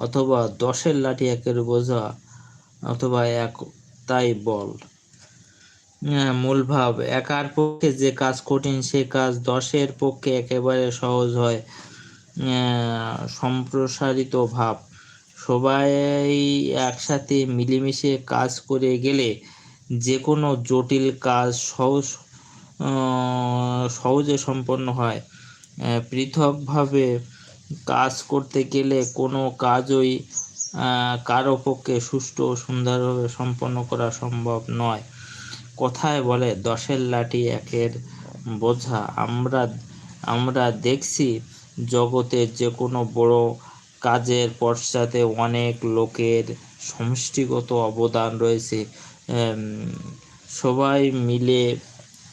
অথবা দশের লাঠি একের বোঝা অথবা এক তাই বল। আহ, মূল ভাব একার পক্ষে যে কাজ কঠিন সে কাজ দশের পক্ষে একেবারে সহজ হয়। সম্প্রসারিত ভাব সবাই একসাথে মিলেমিশে কাজ করে গেলে যে কোনো জটিল কাজ সহজ সহজে সম্পন্ন হয়। পৃথকভাবে কাজ করতে গেলে কোনো কাজই কারও পক্ষে সুষ্ঠু ও সুন্দরভাবে সম্পন্ন করা সম্ভব নয়। কথায় বলে, দশের লাঠি একের বোঝা। আমরা আমরা দেখছি জগতের যে কোনো বড় কাজের পশ্চাতে অনেক লোকের সমষ্টিগত অবদান রয়েছে। সবাই মিলে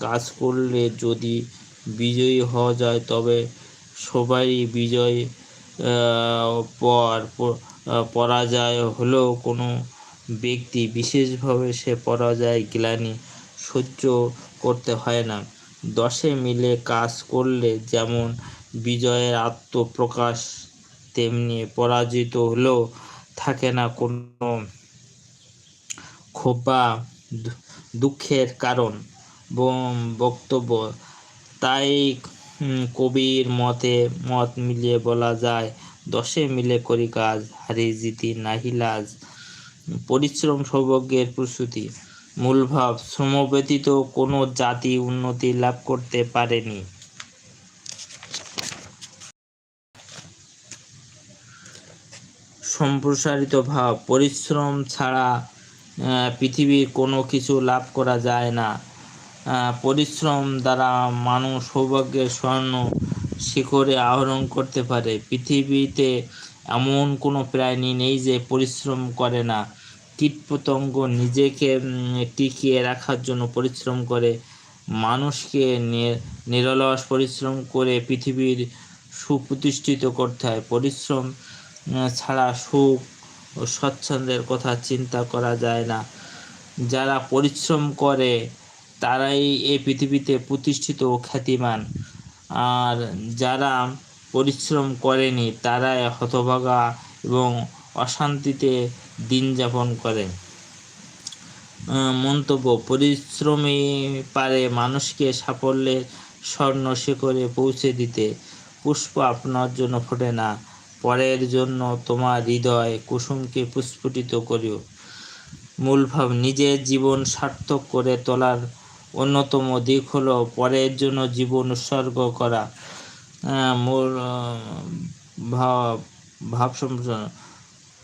কাজ করলে যদি বিজয়ী হওয়া যায়, তবে সবাই বিজয় পর পরাজয় হলেও কোনো ব্যক্তি বিশেষভাবে সে পরাজয়, গ্লানি সহ্য করতে হয় না। দশে মিলে কাজ করলে যেমন বিজয়ের আত্মপ্রকাশ, তেমনি পরাজিত হলেও থাকে না কোনো দু- দুঃখের কারণ। বক্তব্য তাই কবির মতে মত মিলিয়ে বলা যায়, দশে মিলে করি কাজ, হারি জিতি নাহি লাজ। পরিশ্রম সৌভাগ্যের প্রস্তুতি। মূল ভাব, শ্রম ব্যতীত কোনো জাতি উন্নতি লাভ করতে পারেনি। সম্প্রসারিত ভাব, পরিশ্রম ছাড়া পৃথিবীর কোনো কিছু লাভ করা যায় না। পরিশ্রম দ্বারা মানুষ সৌভাগ্যের স্বর্ণ শিখরে আহরণ করতে পারে। পৃথিবীতে এমন কোনো প্রাণী নেই যে পরিশ্রম করে না। কীটপতঙ্গ নিজেকে টিকিয়ে রাখার জন্য পরিশ্রম করে। মানুষকে নিরলস পরিশ্রম করে পৃথিবীর সুপ্রতিষ্ঠিত করতে হয়। পরিশ্রম ছাড়া সুখ ও স্বচ্ছন্দের কথা চিন্তা করা যায় না। যারা পরিশ্রম করে তারাই এই পৃথিবীতে প্রতিষ্ঠিত ও খ্যাতিমান। আর যারা পরিশ্রম করেনি, তারাই হতভাগা এবং অশান্তিতে দিন যাপন করে। মন্তব্য পরিশ্রমী পারে মানুষকে সাফল্যের স্বর্ণ শিখরে পৌঁছে দিতে। পুষ্প আপনার জন্য ফোটে না, পরের জন্য তোমার হৃদয় কুসুমকে পুষ্পটিত করিও। মূল ভাব, নিজের জীবন সার্থক করে তোলার অন্যতম দিক হলো পরের জন্য জীবন উৎসর্গ করা। মূল ভাব ভাব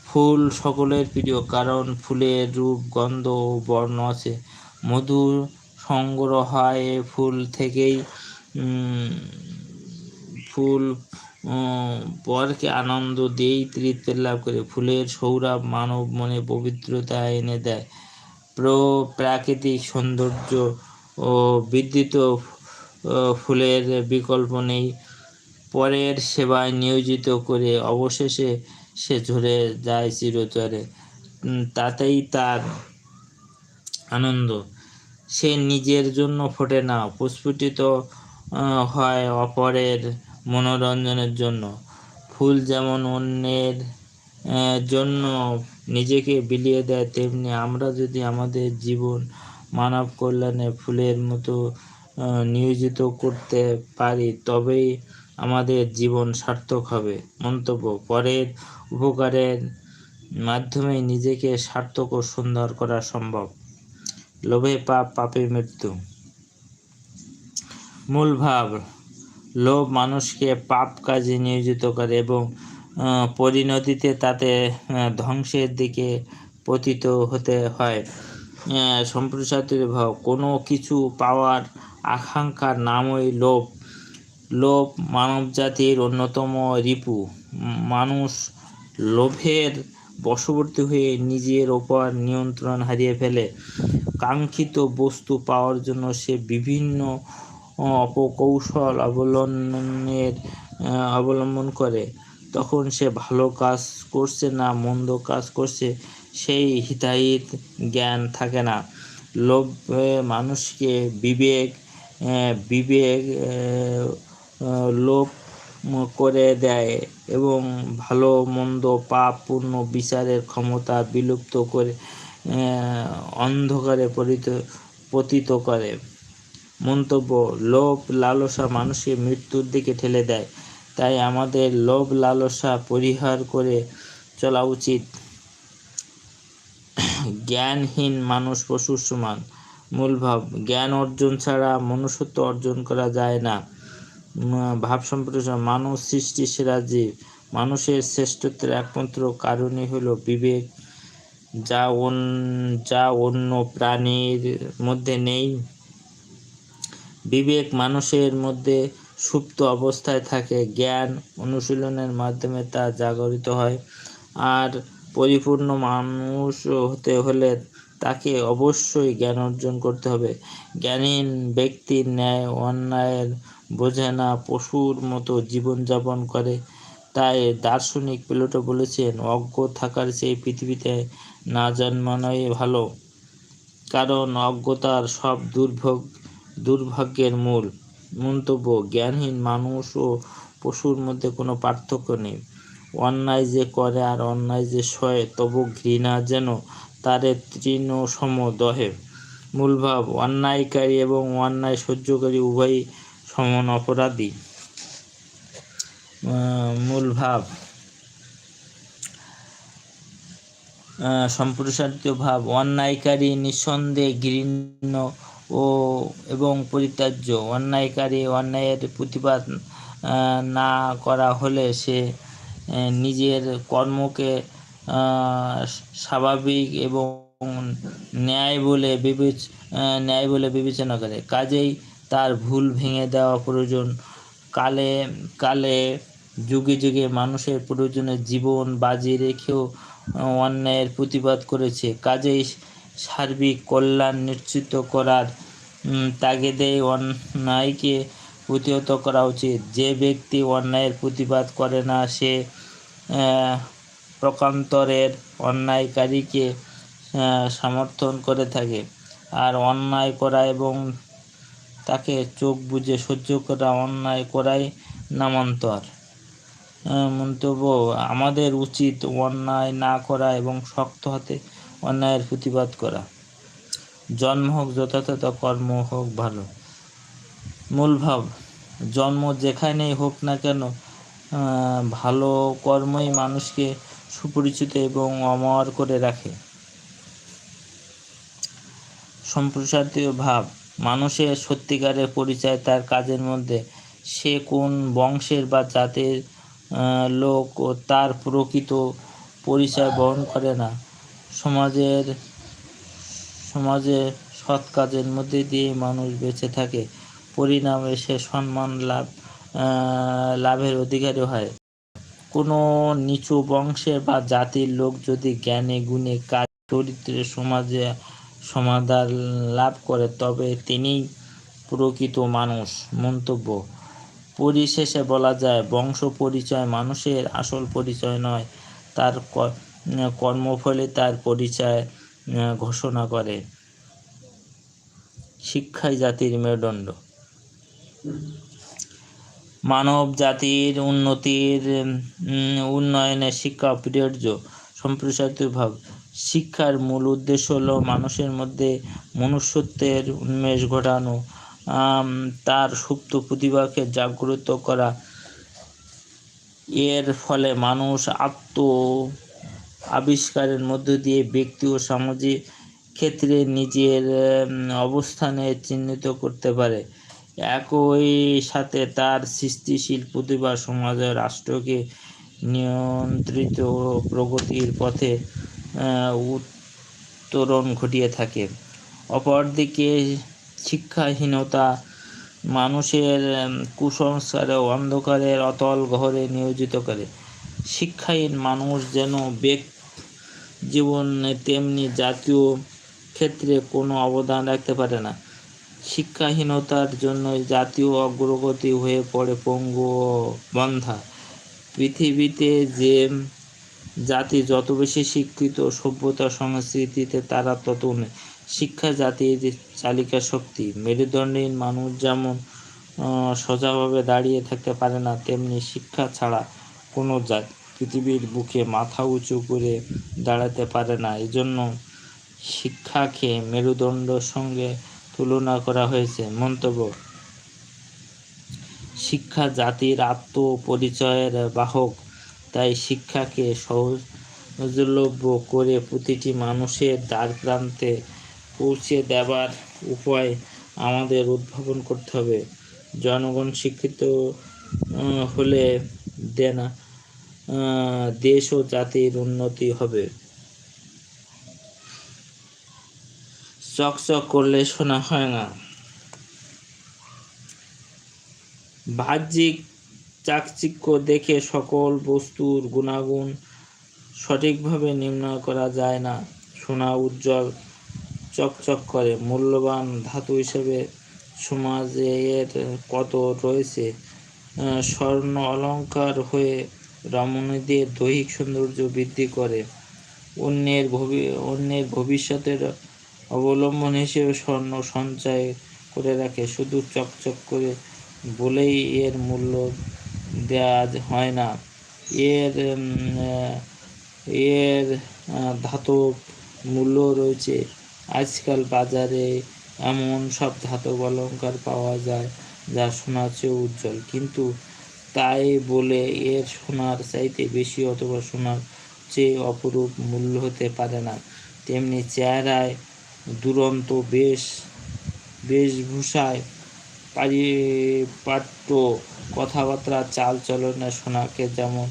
ফুল সকলের প্রিয়, কারণ ফুলের রূপ, গন্ধ ও বর্ণ আছে। মধু সংগ্রহ হয় ফুল থেকেই ফুল পরকে আনন্দ দিয়েই তৃপ্তি লাভ করে। ফুলের সৌরভ মানব মনে পবিত্রতা এনে দেয়। প্র, প্রাকৃতিক সৌন্দর্য ও বিদ্যুৎ ফুলের বিকল্প নেই। পরের সেবায় নিয়োজিত করে অবশেষে সে ঝরে যায় চিরতরে। উম, তাতেই তার আনন্দ। সে নিজের জন্য ফোটে না প্রস্ফুটিত হয় অপরের মনোরঞ্জনের জন্য। ফুল যেমন অন্যের জন্য নিজেকে বিলিয়ে দেয় তেমনি আমরা যদি আমাদের জীবন মানব কল্যাণে ফুলের মতো নিয়োজিত করতে পারি, তবেই আমাদের জীবন সার্থক হবে। মন্তব্য, পরের উপকারের মাধ্যমে নিজেকে সার্থক ও সুন্দর করা সম্ভব। লোভে পাপ, পাপে মৃত্যু। মূল ভাব, লোভ মানুষকে পাপ কাজে নিয়োজিত করে এবং পরিণতিতে তাতে ধ্বংসের দিকে পতিত হতে হয়। সম্প্রসারিত ভাব কোনো কিছু পাওয়ার আকাঙ্ক্ষার নামই লোভ। লোভ মানবজাতির অন্যতম রিপু। মানুষ লোভের বশবর্তী হয়ে নিজের ওপর নিয়ন্ত্রণ হারিয়ে ফেলে। কাঙ্ক্ষিত বস্তু পাওয়ার জন্য সে বিভিন্ন অপকৌশল অবলম্বনের অবলম্বন করে। তখন সে ভালো কাজ করছে না মন্দ কাজ করছে? সেই হিতাহিত জ্ঞান থাকে না। লোভ মানুষকে বিবেক বিবেক লোভ করে দেয় এবং ভালো, মন্দ, পাপ পূর্ণ বিচারের ক্ষমতা বিলুপ্ত করে অন্ধকারে পরিত, পতিত করে। মন্তব্য, লোভ, লালসা মানুষকে মৃত্যুর দিকে ঠেলে দেয়। তাই আমাদের লোভ, লালসা পরিহার করে চলা উচিত। জ্ঞানহীন মানুষ পশুর সমান। মূলভাব জ্ঞান অর্জন ছাড়া মনুষ্যত্ব অর্জন করা যায় না। ভাব সম্প্রসারণ মানুষ সৃষ্টি সেরা জীব। মানুষের শ্রেষ্ঠত্বের একমাত্র কারণই হলো বিবেক। যা যা অন্য প্রাণীর মধ্যে নেই। বিবেক মানুষের মধ্যে সুপ্ত অবস্থায় থাকে। জ্ঞান অনুশীলনের মাধ্যমে তা জাগরিত হয়। আর পরিপূর্ণ মানুষ হতে হলে তাকে অবশ্যই জ্ঞান অর্জন করতে হবে। জ্ঞানহীন ব্যক্তির ন্যায় অন্যায়ের বোঝে না, পশুর মতো জীবনযাপন করে। তাই দার্শনিক প্লেটো বলেছেন, অজ্ঞ থাকার সেই পৃথিবীতে না জন্মানোই ভালো। কারণ অজ্ঞতার সব দুর্ভোগ, দুর্ভাগ্যের মূল। মন্তব্য, জ্ঞানহীন মানুষ ও পশুর মধ্যে কোনো পার্থক্য নেই। অন্যায় যে করে আর অন্যায় যে সয়ে তবু ঘৃণা যেন তারে তৃণ সম দহে। মূলভাব অন্যায়কারী এবং অন্যায় সহ্যকারী উভয়ই সমান অপরাধী। আহ, মূল ভাব আহ, সম্প্রসারিত ভাব অন্যায়কারী নিঃসন্দেহে ঘৃণ্য ও এবং পরিত্যাজ্য। অন্যায়কারী অন্যায়ের প্রতিবাদ না করা হলে সে নিজের কর্মকে স্বাভাবিক এবং ন্যায় বলে বিবেচ ন্যায় বলে বিবেচনা করে। কাজেই তার ভুল ভেঙে দেওয়া প্রয়োজন। কালে কালে যুগে যুগে মানুষের প্রয়োজনে জীবন বাজি রেখেও অন্যায়ের প্রতিবাদ করেছে। কাজেই সার্বিক কল্যাণ নিশ্চিত করার তাগিদে অন্যায়কে প্রতিহত করা উচিত। যে ব্যক্তি অন্যায়ের প্রতিবাদ করে না, সে প্রকান্তরের অন্যায়কারীকে সমর্থন করে থাকে। আর অন্যায় করা এবং তাকে চোখ বুজে সহ্য করা, অন্যায় করাই নামান্তর। মন্তব্য, আমাদের উচিত অন্যায় না করা এবং শক্ত হাতে অন্যায়ের প্রতিবাদ করা। জন্ম হোক যথাযথ, কর্ম হোক ভালো। মূল ভাব জন্ম যেখানেই হোক না কেন ভালো কর্মই মানুষকে সুপরিচিত এবং অমর করে রাখে। সম্প্রসারিত ভাব, মানুষের সত্যিকারের পরিচয় তার কাজের মধ্যে, সে কোন বংশের বা জাতের লোক ও তার প্রকৃত পরিচয় বহন করে না। সমাজের সমাজে সৎ কাজের মধ্যে দিয়ে মানুষ বেঁচে থাকে। পরিণামে সে সম্মান লাভ লাভের অধিকারী হয়। কোনো নিচু বংশের বা জাতির লোক যদি জ্ঞানে গুণে কাজ, চরিত্রে সমাজে সমাধান লাভ করে, তবে তিনিই প্রকৃত মানুষ, মন্তব্য। পরিশেষে বলা যায়, বংশ পরিচয় মানুষের আসল পরিচয় নয়, তার কর্মফলে তার পরিচয় ঘোষণা করে। শিক্ষাই জাতির মেরুদণ্ড। মানব জাতির উন্নতির উন্নয়নে শিক্ষা অপরিহার্য, সম্প্রসারিত ভাব শিক্ষার মূল উদ্দেশ্য হলো মানুষের মধ্যে মনুষ্যত্বের উন্মেষ ঘটানো তার সুপ্ত প্রতিভাকে জাগ্রত করা। এর ফলে মানুষ আত্ম আবিষ্কারের মধ্য দিয়ে ব্যক্তি ও সামাজিক ক্ষেত্রে নিজের অবস্থানে চিহ্নিত করতে পারে। একই সাথে তার সৃষ্টিশীল প্রতিভা সমাজ ও রাষ্ট্রকে নিয়ন্ত্রিত প্রগতির পথে উত্তরণ ঘটিয়ে থাকে। অপরদিকে শিক্ষাহীনতা, মানুষের কুসংস্কারে অন্ধকারের অতল ঘরে নিয়োজিত করে। শিক্ষাহীন মানুষ যেন ব্যক্তি জীবনে তেমনি জাতীয় ক্ষেত্রে কোনো অবদান রাখতে পারে না। শিক্ষাহীনতার জন্য জাতীয় অগ্রগতি হয়ে পড়ে পঙ্গু বন্ধা পৃথিবীতে যে জাতি যত বেশি শিক্ষিত, সভ্যতা সংস্কৃতিতে তারা তত উন্নত। শিক্ষা জাতির চালিকা শক্তি, মেরুদণ্ডহীন মানুষ যেমন সোজাভাবে দাঁড়িয়ে থাকতে পারে না, তেমনি শিক্ষা ছাড়া কোনো জাত পৃথিবীর বুকে মাথা উঁচু করে দাঁড়াতে পারে না এজন্য শিক্ষাকে মেরুদণ্ডের সঙ্গে তুলনা করা হয়েছে। মন্তব্য, শিক্ষা জাতির আত্মপরিচয়ের বাহক, তাই শিক্ষাকে সহজলভ্য করে প্রতিটি মানুষের দ্বারপ্রান্তে পৌঁছে দেবার উপায় আমাদের উদ্ভাবন করতে হবে। জনগণ শিক্ষিত হলে দেনা দেশ ও জাতির উন্নতি হবে। চকচক করলে শোনা হয় না। বাহ্যিক চাকচিক্য দেখে সকল বস্তুর গুণাগুণ সঠিকভাবে নির্ণয় করা যায় না। সোনা উজ্জ্বল চকচক করে। মূল্যবান ধাতু হিসেবে সমাজে এর কত রয়েছে? স্বর্ণ অলংকার হয়ে রমণীদের দৈহিক সৌন্দর্য বৃদ্ধি করে। অন্যের ভবি, অন্যের ভবিষ্যতের অবলম্বন হিসেবে স্বর্ণ সঞ্চয় করে রাখে। শুধু চকচক করে বলেই এর মূল্য দেওয়া হয় না। এর এর ধাতব মূল্য রয়েছে। আজকাল বাজারে এমন সব ধাতব অলঙ্কার পাওয়া যায় যা সোনার চেয়ে উজ্জ্বল। কিন্তু তাই বলে এর সোনার চাইতে বেশি অথবা সোনার চেয়ে অপরূপ মূল্য হতে পারে না। তেমনি চেহারায় দুরন্ত বেশ, বেশভূষায় পারিপাট্য কথাবার্তা চাল চলনে সোনাকে যেমন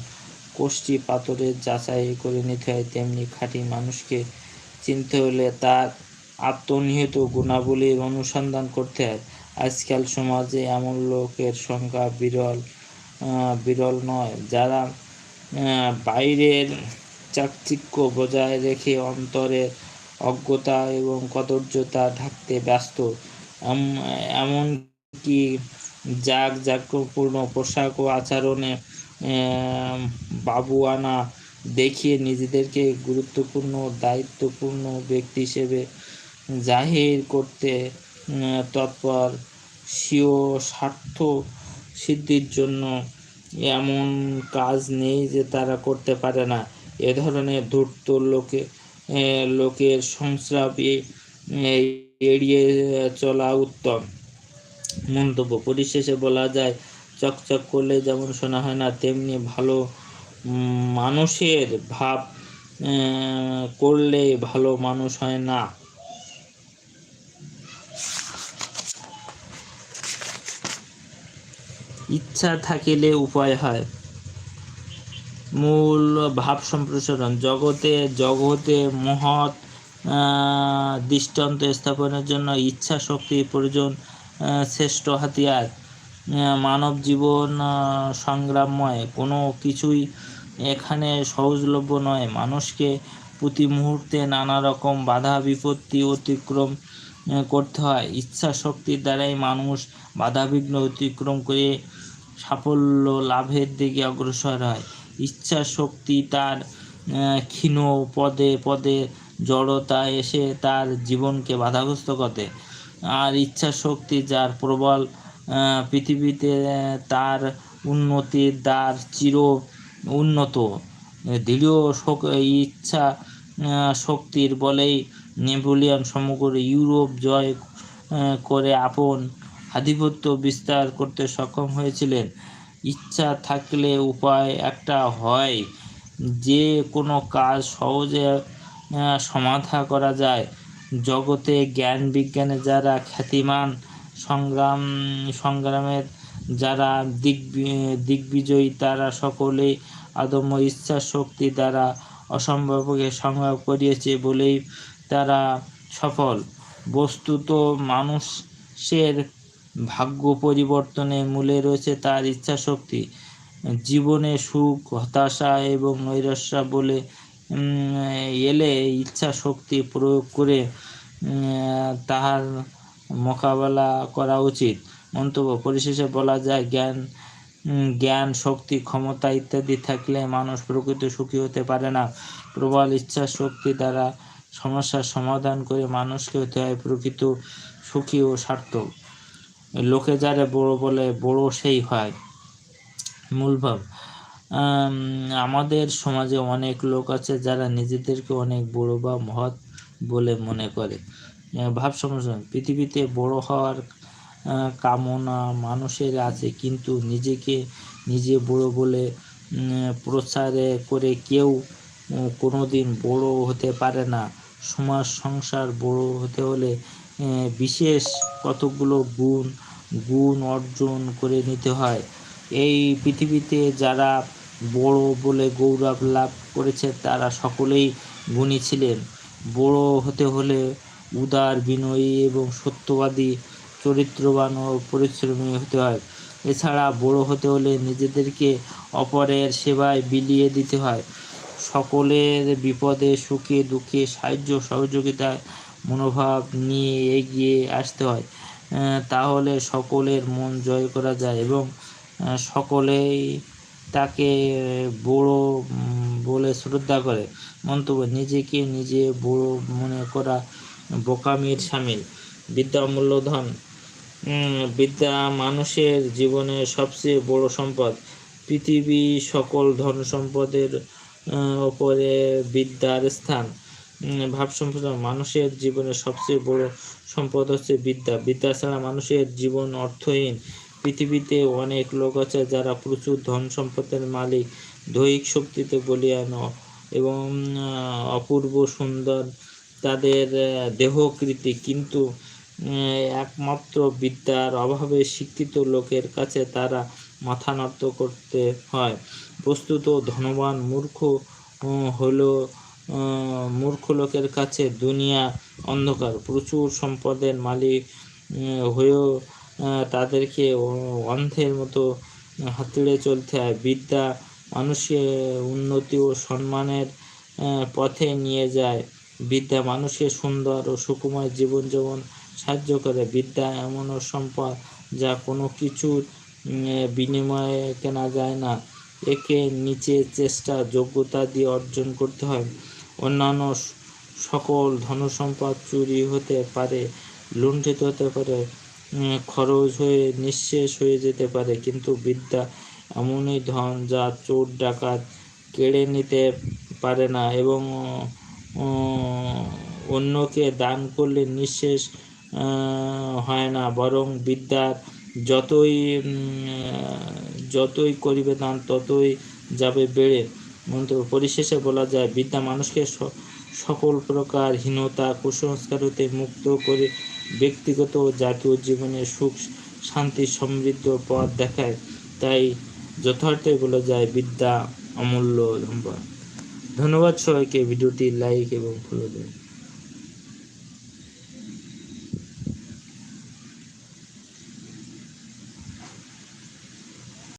কোষ্ঠী পাথরের যাচাই করে নিতে হয়, তেমনি খাঁটি মানুষকে চিনতে হলে তার আত্মনিহিত গুণাবলীর অনুসন্ধান করতে হয়। আজকাল সমাজে এমন লোকের সংখ্যা বিরল বিরল নয়, যারা বাইরের চাকচিক্য বজায় রেখে অন্তরের অজ্ঞতা এবং কদর্যতা থাকতে ব্যস্ত। এম- এমনকি জাক জাকপূর্ণ পোশাক ও আচরণে বাবুয়ানা দেখিয়ে নিজেদেরকে গুরুত্বপূর্ণ, দায়িত্বপূর্ণ ব্যক্তি হিসেবে জাহির করতে তৎপর, স্বীয় স্বার্থ সিদ্ধির জন্য এমন কাজ নেই যে তারা করতে পারে না। এ ধরনের ধূর্ত লোকে লোকের এ- এড়িয়ে চলা উত্তম। মন্তব্য, পরিশেষে বলা যায়, চকচক করলে যেমন শোনা হয় না, তেমনি ভালো মানুষের ভাব করলে ভালো মানুষ হয় না। ইচ্ছা থাকিলে উপায় হয়। মূল ভাব সম্প্রসারণ। জগতে জগতে মহৎ দৃষ্টান্ত স্থাপনের জন্য ইচ্ছা শক্তির প্রয়োজন শ্রেষ্ঠ হাতিয়ার। মানব জীবন সংগ্রামময়। কোনো কিছুই এখানে সহজলভ্য নয়। মানুষকে প্রতি মুহূর্তে নানা রকম বাধা, বিপত্তি অতিক্রম করতে হয়। ইচ্ছা শক্তির দ্বারাই মানুষ বাধাবিঘ্ন অতিক্রম করে সাফল্য লাভের দিকে অগ্রসর হয়। ইচ্ছা শক্তি তার ক্ষীণ পদে পদে জড়তা এসে তার জীবনকে বাধাগ্রস্ত করে। আর ইচ্ছা শক্তি যার প্রবল পৃথিবীতে তার উন্নতির দ্বার চির উন্নত। দৃঢ় ইচ্ছা শক্তির বলেই নেপোলিয়ন সমগ্র ইউরোপ জয় করে আপন আধিপত্য বিস্তার করতে সক্ষম হয়েছিলেন। ইচ্ছা থাকলে উপায় একটা হয়। যে কোনো কাজ সহজে সমাধা করা যায়। জগতে জ্ঞান বিজ্ঞানে যারা খ্যাতিমান, সংগ্রাম, সংগ্রামের যারা দিক দিগ্বিজয়ী, তারা সকলেই আদম্য ইচ্ছা শক্তি দ্বারা অসম্ভবকে সংগ্রহ করিয়েছে বলেই তারা সফল। বস্তুত মানুষের ভাগ্য পরিবর্তনের মূলে রয়েছে তার ইচ্ছা শক্তি জীবনে সুখ, হতাশা এবং নৈরাশ্যা বলে এলে ইচ্ছা শক্তি প্রয়োগ করে তাহার মোকাবেলা করা উচিত। মন্তব্য, পরিশেষে বলা যায়, জ্ঞান জ্ঞান, শক্তি, ক্ষমতা ইত্যাদি থাকলে মানুষ প্রকৃত সুখী হতে পারে না। প্রবল ইচ্ছা শক্তি দ্বারা সমস্যার সমাধান করে মানুষকে হতে হয় প্রকৃত সুখী ও সার্থক। লোকে যারে বড় বলে বড় সেই হয়। মূলভাব আমাদের সমাজে অনেক লোক আছে যারা নিজেদেরকে অনেক বড় বা মহৎ বলে মনে করে। ভাব সমস্যা পৃথিবীতে বড় হওয়ার কামনা মানুষের আছে কিন্তু নিজেকে নিজে বড় বলে প্রচার করে কেউ কোনোদিন বড় হতে পারে না। সমাজ, সংসার বড় হতে হলে বিশেষ কতগুলো গুণ গুণ অর্জন করে নিতে হয়। এই পৃথিবীতে যারা বড় বলে গৌরব লাভ করেছে, তারা সকলেই গুণী ছিলেন। বড় হতে হলে উদার বিনয়ী এবং সত্যবাদী, চরিত্রবান ও পরিশ্রমী হতে হয়। এছাড়া বড় হতে হলে নিজেদেরকে অপরের সেবায় বিলিয়ে দিতে হয়। সকলের বিপদে সুখে দুঃখে সাহায্য সহযোগিতায় মনোভাব নিয়ে এগিয়ে আসতে হয় তাহলে সকলের মন জয় করা যায় এবং সকলেই তাকে বড় বলে শ্রদ্ধা করে। মন্তব্য, নিজেকে নিজে বড় মনে করা বোকামির সামিল। বিদ্যা অমূল্য ধন বিদ্যা মানুষের জীবনের সবচেয়ে বড় সম্পদ। পৃথিবী সকল ধন সম্পদের ওপরে বিদ্যার স্থান। ভাব সম্পদ মানুষের জীবনের সবচেয়ে বড় সম্পদ হচ্ছে বিদ্যা। বিদ্যা ছাড়া মানুষের জীবন অর্থহীন। পৃথিবীতে অনেক লোক আছে যারা প্রচুর ধন সম্পদের মালিক, দৈহিক শক্তিতে বলিয়ান এবং অপূর্ব সুন্দর তাদের দেহকৃতি। কিন্তু একমাত্র বিদ্যার অভাবে শিক্ষিত লোকের কাছে তারা মাথা নত করতে হয়। বস্তুত ধনবান মূর্খ হলো মূর্খ লোকের কাছে দুনিয়া অন্ধকার। প্রচুর সম্পদের মালিক হয়েও তাদেরকে অন্ধের মতো হাতড়ে চলতে হয়। বিদ্যা মানুষের উন্নতি ও সম্মানের পথে নিয়ে যায়। বিদ্যা মানুষের সুন্দর ও সুকুমার জীবনযাপন সাহায্য করে। বিদ্যা এমন সম্পদ যা কোনো কিছুর বিনিময়ে কেনা যায় না। একে নিচে চেষ্টা, যোগ্যতা দিয়ে অর্জন করতে হয়। অন্যান্য সকল ধনসম্পদ চুরি হতে পারে, লুণ্ঠিত হতে পারে খরচ হয়ে নিঃশেষ হয়ে যেতে পারে। কিন্তু বিদ্যা এমনই ধন যা চোর ডাকাত কেড়ে নিতে পারে না এবং অন্যকে দান করলে নিঃশেষ হয় না। বরং বিদ্যার যতই যতই করিবে দান, ততই যাবে বেড়ে। মন্ত্র পরিশেষে বলা যায়, বিদ্যা মানুষকে সকল প্রকার হীনতা কুসংস্কার হতে মুক্ত করে ব্যক্তিগত ও জাতীয় জীবনে সুখ, শান্তি, সমৃদ্ধ পথ দেখায়। তাই যথার্থই বলা যায়, বিদ্যা অমূল্য ধন্যবাদ সবাইকে, ভিডিওটি লাইক এবং ফলো দেবেন